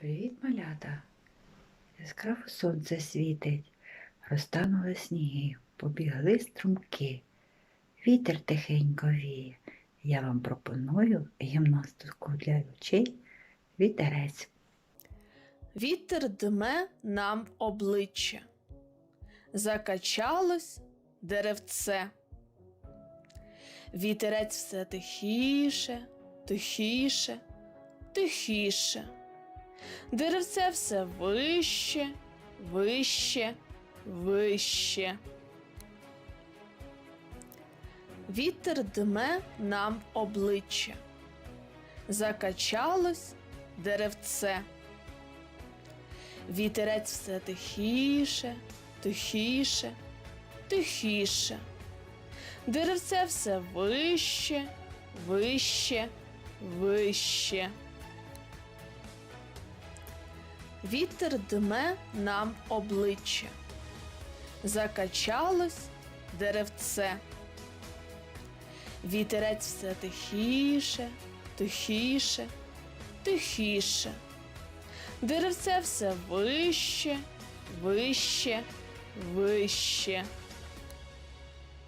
Привіт, малята! Яскраво сонце світить, розтанули сніги, побігли струмки. Вітер тихенько віє. Я вам пропоную гімнастику для очей вітерець. Вітер дме нам обличчя. Закачалось деревце. Вітерець все тихіше, тихіше, тихіше. Деревце все вище, вище, вище. Вітер дме нам обличчя. Закачалось деревце. Вітерець все тихіше, тихіше, тихіше. Деревце все вище, вище, вище. Вітер дме нам обличчя. Закачалось деревце. Вітерець все тихіше, тихіше, тихіше. Деревце все вище, вище, вище.